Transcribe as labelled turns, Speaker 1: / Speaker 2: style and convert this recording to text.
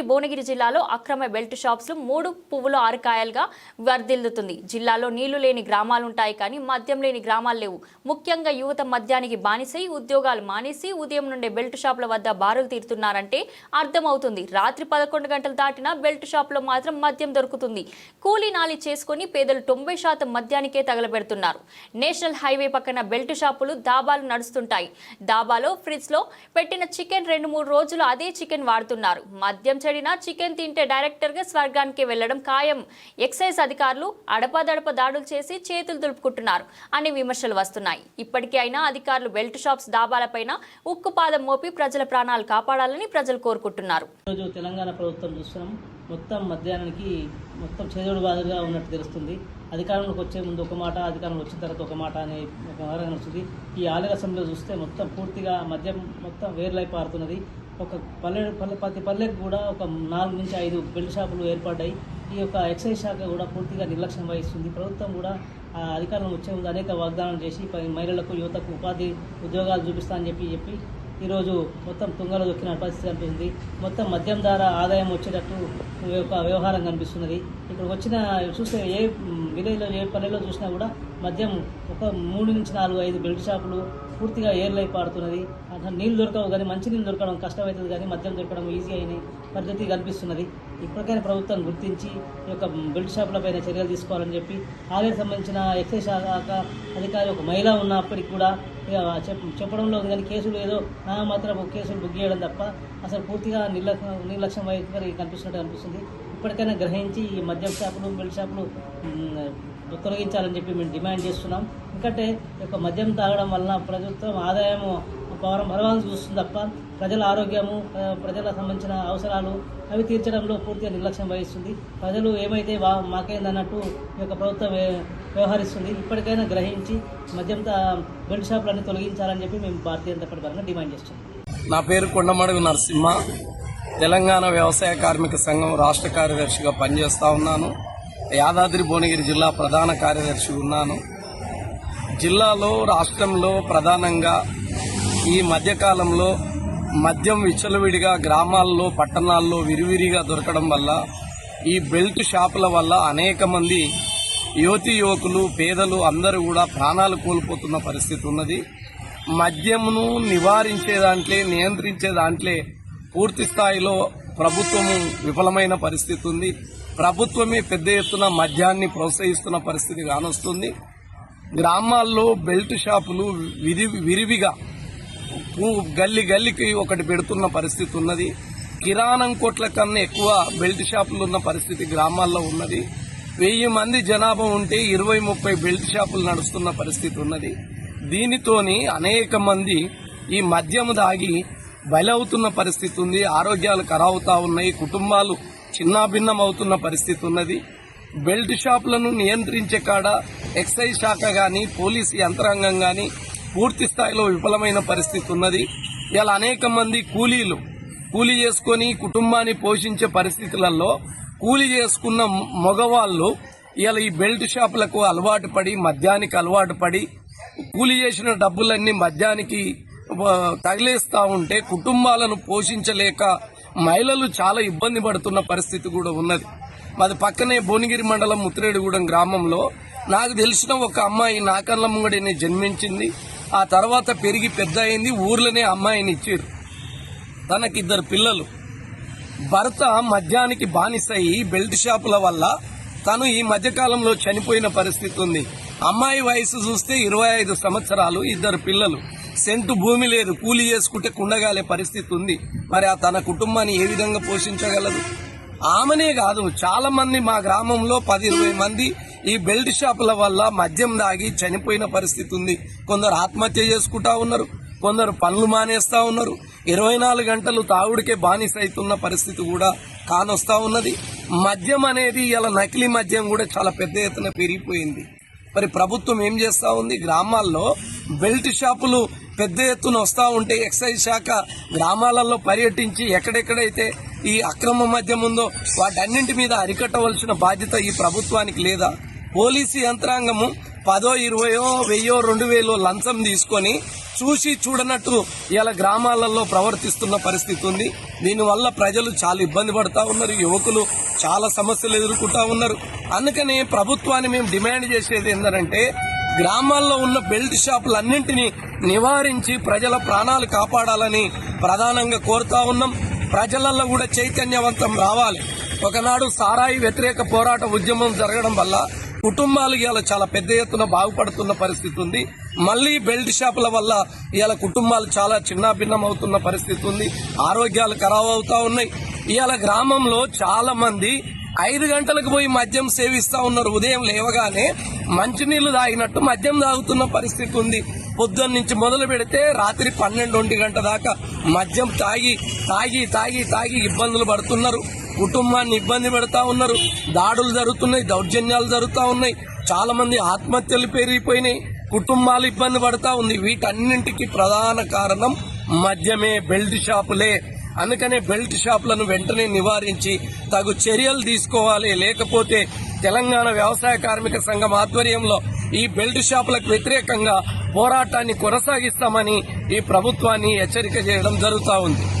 Speaker 1: యాదాద్రి భువనగిరి జిల్లాలో అక్రమ belt shops మూడు పువ్వులు ఆరుకాయలుగా వర్ధిల్లుతుంది. జిల్లాలో నీళ్ళు లేని గ్రామాలుంటాయి కానీ మద్యం లేని గ్రామాలు లేవు. ముఖ్యంగా యువత మద్యానికి బానిసై ఉద్యోగాలు మానేసి ఉదయం నుండే బెల్ట్ షాపుల వద్ద బారులు తీరుతున్నారంటే అర్థమవుతుంది. రాత్రి పదకొండు గంటలు దాటినా బెల్ట్ షాపులో మాత్రం మద్యం దొరుకుతుంది. కూలీ నాలి చేసుకుని పేదలు తొంభై శాతం మద్యానికే తగలబెడుతున్నారు. నేషనల్ హైవే పక్కన బెల్ట్ షాపులు దాబాలు నడుస్తుంటాయి. దాబాలో ఫ్రిడ్జ్లో పెట్టిన చికెన్ రెండు మూడు రోజులు అదే చికెన్ వాడుతున్నారు. మద్యం చెడినా చికెన్ తింటే డైరెక్టర్గా స్వర్గానికి వెళ్ళడం ఖాయం. ఎక్సైజ్ అధికారులు అడపదడప దాడులు చేసి చేతులు దులుపుకుంటున్నారు అని విమర్శలు వస్తున్నాయి. ఇప్పటికీ అయినా అధికారులు బెల్ట్ షాప్స్ దాబాలపైన ఉక్కుపాదం మోపి ప్రజల ప్రాణాలు కాపాడాలని ప్రజలు కోరుకుంటున్నారు.
Speaker 2: ఈరోజు తెలంగాణ ప్రభుత్వం చూస్తున్నాం. మొత్తం మధ్యాహ్నానికి మొత్తం చేదోడు బాధగా ఉన్నట్టు తెలుస్తుంది. అధికారంలోకి వచ్చే ముందు ఒక మాట అధికారంలో వచ్చిన తర్వాత ఒక మాట అనే ఒక వివరణ వస్తుంది. ఈ ఆలయ అసెంబ్లీలో చూస్తే మొత్తం పూర్తిగా మద్యం మొత్తం వేర్లై పారుతున్నది. ఒక పల్లె పల్లె ప్రతి పల్లెకు కూడా ఒక నాలుగు నుంచి ఐదు బెల్ట్ షాపులు ఏర్పడ్డాయి. ఈ యొక్క ఎక్సైజ్ శాఖ కూడా పూర్తిగా నిర్లక్ష్యం వహిస్తుంది. ప్రభుత్వం కూడా ఆ అధికారులు వచ్చే ముందు అనేక వాగ్దానం చేసి మహిళలకు యువతకు ఉపాధి ఉద్యోగాలు చూపిస్తా అని చెప్పి చెప్పి ఈరోజు మొత్తం తుంగలో దొక్కిన పరిస్థితి కనిపిస్తుంది. మొత్తం మద్యం ద్వారా ఆదాయం వచ్చేటట్టు ఒక యొక్క వ్యవహారం కనిపిస్తున్నది. ఇక్కడ వచ్చిన చూస్తే ఏ విలేజ్లో ఏ పల్లెలో చూసినా కూడా మద్యం ఒక మూడు నుంచి నాలుగు ఐదు బెల్ట్ షాపులు పూర్తిగా ఏర్లై పారుతున్నది. అట్లా నీళ్ళు దొరకవు కానీ మంచి నీళ్ళు దొరకడం కష్టమవుతుంది కానీ మద్యం దొరకడం ఈజీ అయిన పద్ధతి కనిపిస్తున్నది ఇప్పటికైనా ప్రభుత్వం గుర్తించి ఈ యొక్క బెల్ట్ షాపులపైన చర్యలు తీసుకోవాలని చెప్పి ఆలయానికి సంబంధించిన ఎక్సైజ్ శాఖ అధికారి ఒక మహిళ ఉన్నప్పటికి కూడా ఇక చెప్పడంలో కానీ కేసులు ఏదో నా మాత్రం కేసులు బుక్ చేయడం తప్ప అసలు పూర్తిగా నిర్లక్ష్యం నిర్లక్ష్యం వైఖరి కనిపిస్తున్నట్టు అనిపిస్తుంది. ఇప్పటికైనా గ్రహించి ఈ మద్యం షాపులు బెల్ట్ షాపులు తొలగించాలని చెప్పి మేము డిమాండ్ చేస్తున్నాం. ఎందుకంటే యొక్క మద్యం తాగడం వలన ప్రభుత్వం ఆదాయము పవరం బలవాన్ని చూస్తుంది తప్ప ప్రజల ఆరోగ్యము ప్రజల సంబంధించిన అవసరాలు అవి తీర్చడంలో పూర్తిగా నిర్లక్ష్యం వహిస్తుంది. ప్రజలు ఏమైతే వా మాకేందన్నట్టు ఈ యొక్క ప్రభుత్వం వ్య- వ్యవహరిస్తుంది. ఇప్పటికైనా గ్రహించి మద్యం బెల్ట్ షాపులన్నీ తొలగించాలని చెప్పి మేము భారతీయ జనతా పార్టీ పరంగా డిమాండ్ చేస్తున్నాం.
Speaker 3: నా పేరు కొండమడుగు నరసింహ. తెలంగాణ వ్యవసాయ కార్మిక సంఘం రాష్ట్ర కార్యదర్శిగా పనిచేస్తూ ఉన్నాను. యాదాద్రి భువనగిరి జిల్లా ప్రధాన కార్యదర్శి ఉన్నాను. జిల్లాలో రాష్ట్రంలో ప్రధానంగా ఈ మధ్యకాలంలో మద్యం విచ్చలవిడిగా గ్రామాల్లో పట్టణాల్లో విరివిరిగా దొరకడం వల్ల ఈ బెల్ట్ షాపుల వల్ల అనేక మంది యువతి యువకులు పేదలు అందరూ కూడా ప్రాణాలు కోల్పోతున్న పరిస్థితి ఉన్నది. మద్యమును నివారించే దాంట్లే నియంత్రించే దాంట్లే పూర్తి స్థాయిలో ప్రభుత్వము విఫలమైన పరిస్థితి ఉంది. ప్రభుత్వమే పెద్ద ఎత్తున మద్యాన్ని ప్రోత్సహిస్తున్న పరిస్థితి కానొస్తుంది గ్రామాల్లో బెల్ట్ షాపులు విరి విరివిగా గల్లి గల్లికి ఒకటి పెడుతున్న పరిస్థితి ఉన్నది. కిరాణం కొట్ల కన్నా ఎక్కువ బెల్ట్ షాపులు ఉన్న పరిస్థితి గ్రామాల్లో ఉన్నది. వెయ్యి మంది జనాభా ఉంటే ఇరవై ముప్పై బెల్ట్ షాపులు నడుస్తున్న పరిస్థితి ఉన్నది. దీనితోని అనేక మంది ఈ మద్యము దాగి బలవుతున్న పరిస్థితి ఉంది. ఆరోగ్యాలు ఖరావుతా ఉన్నాయి. కుటుంబాలు చిన్నాభిన్నం అవుతున్న పరిస్థితి ఉన్నది. బెల్ట్ షాపులను నియంత్రించే కాడ ఎక్సైజ్ శాఖ గాని పోలీసు యంత్రాంగం గాని పూర్తి స్థాయిలో విఫలమైన పరిస్థితి ఉన్నది. ఇలా అనేక మంది కూలీలు కూలీ చేసుకొని కుటుంబాన్ని పోషించే పరిస్థితులలో కూలీ చేసుకున్న మగవాళ్ళు ఇలా ఈ బెల్ట్ షాపులకు అలవాటు పడి మద్యానికి అలవాటు పడి కూలీ చేసిన డబ్బులన్నీ మద్యానికి తగిలేస్తూ ఉంటే కుటుంబాలను పోషించలేక మహిళలు చాలా ఇబ్బంది పడుతున్న పరిస్థితి కూడా ఉన్నది. మాది పక్కనే భువనగిరి మండలం ముత్తిరేడుగూడెం గ్రామంలో నాకు తెలిసిన ఒక అమ్మాయి నాకన్న ముంగడిని జన్మించింది. ఆ తర్వాత పెరిగి పెద్ద అయింది ఊర్లోనే అమ్మాయిని ఇచ్చారు. తనకిద్దరు పిల్లలు. భర్త మద్యానికి బానిసయి బెల్ట్ షాపుల వల్ల తను ఈ మధ్యకాలంలో చనిపోయిన పరిస్థితి ఉంది. అమ్మాయి వయసు చూస్తే ఇరవై ఐదు సంవత్సరాలు ఇద్దరు పిల్లలు. సెంటు భూమి లేదు కూలి చేసుకుంటే కుండగాలే పరిస్థితి ఉంది. మరి ఆ తన కుటుంబాన్ని ఏ విధంగా పోషించగలదు? ఆమెనే కాదు చాలా మంది మా గ్రామంలో పది ఇరవై మంది ఈ బెల్ట్ షాపుల వల్ల మద్యం దాగి చనిపోయిన పరిస్థితి ఉంది. కొందరు ఆత్మహత్య చేసుకుంటా ఉన్నారు కొందరు పనులు మానేస్తా ఉన్నారు. ఇరవై నాలుగు గంటలు తాగుడికే బానిస అవుతున్న పరిస్థితి కూడా కానొస్తా ఉన్నది. మద్యం అనేది ఇలా నకిలీ మద్యం కూడా చాలా పెద్ద ఎత్తున పెరిగిపోయింది. మరి ప్రభుత్వం ఏం చేస్తూ ఉంది? గ్రామాల్లో బెల్ట్ షాపులు పెద్ద ఎత్తున వస్తూ ఉంటే ఎక్సైజ్ శాఖ గ్రామాలలో పర్యటించి ఎక్కడెక్కడైతే ఈ అక్రమ మద్యం ఉందో వాటన్నింటి మీద అరికట్టవలసిన బాధ్యత ఈ ప్రభుత్వానికి లేదా? పోలీసు యంత్రాంగము పదో ఇరవయో వెయ్యో రెండు వేలో లంచం తీసుకొని చూసి చూడనట్టు ఇలా గ్రామాలలో ప్రవర్తిస్తున్న పరిస్థితి ఉంది. దీనివల్ల ప్రజలు చాలా ఇబ్బంది పడతా ఉన్నారు. యువకులు చాలా సమస్యలు ఎదుర్కొంటా ఉన్నారు. అందుకని ప్రభుత్వాన్ని మేము డిమాండ్ చేసేది ఏంటంటే గ్రామాల్లో ఉన్న బెల్ట్ షాపులన్నింటినీ నివారించి ప్రజల ప్రాణాలు కాపాడాలని ప్రధానంగా కోరుతా ఉన్నాం. ప్రజలలో కూడా చైతన్యవంతం రావాలి. ఒకనాడు సారాయి వ్యతిరేక పోరాట ఉద్యమం జరగడం వల్ల కుటుంబాలు ఇవాళ చాలా పెద్ద ఎత్తున బాగుపడుతున్న పరిస్థితి ఉంది. మళ్ళీ బెల్ట్ షాపుల వల్ల ఇవాళ కుటుంబాలు చాలా చిన్నాభిన్నం అవుతున్న పరిస్థితి ఉంది. ఆరోగ్యాలు ఖరాబ్ అవుతా ఉన్నాయి. ఇవాళ గ్రామంలో చాలా మంది ఐదు గంటలకు పోయి మద్యం సేవిస్తా ఉన్నారు. ఉదయం లేవగానే మంచినీళ్ళు తాగినట్టు మద్యం తాగుతున్న పరిస్థితి ఉంది. పొద్దున్న నుంచి మొదలు పెడితే రాత్రి పన్నెండు ఒంటి గంట దాకా మద్యం తాగి తాగి తాగి తాగి ఇబ్బందులు పడుతున్నారు. కుటుంబాన్ని ఇబ్బంది పెడతా ఉన్నారు. దాడులు జరుగుతున్నాయి దౌర్జన్యాలు జరుగుతూ ఉన్నాయి. చాలా మంది ఆత్మహత్యలు పెరిగిపోయినాయి కుటుంబాలు ఇబ్బంది పడతా ఉంది. వీటన్నింటికి ప్రధాన కారణం మద్యమే బెల్ట్ షాపులే. అందుకనే బెల్ట్ షాపులను వెంటనే నివారించి తగు చర్యలు తీసుకోవాలి. లేకపోతే తెలంగాణ వ్యవసాయ కార్మిక సంఘం ఆధ్వర్యంలో ఈ బెల్ట్ షాపులకు వ్యతిరేకంగా పోరాటాన్ని కొనసాగిస్తామని ఈ ప్రభుత్వాన్ని హెచ్చరిక చేయడం జరుగుతా ఉంది.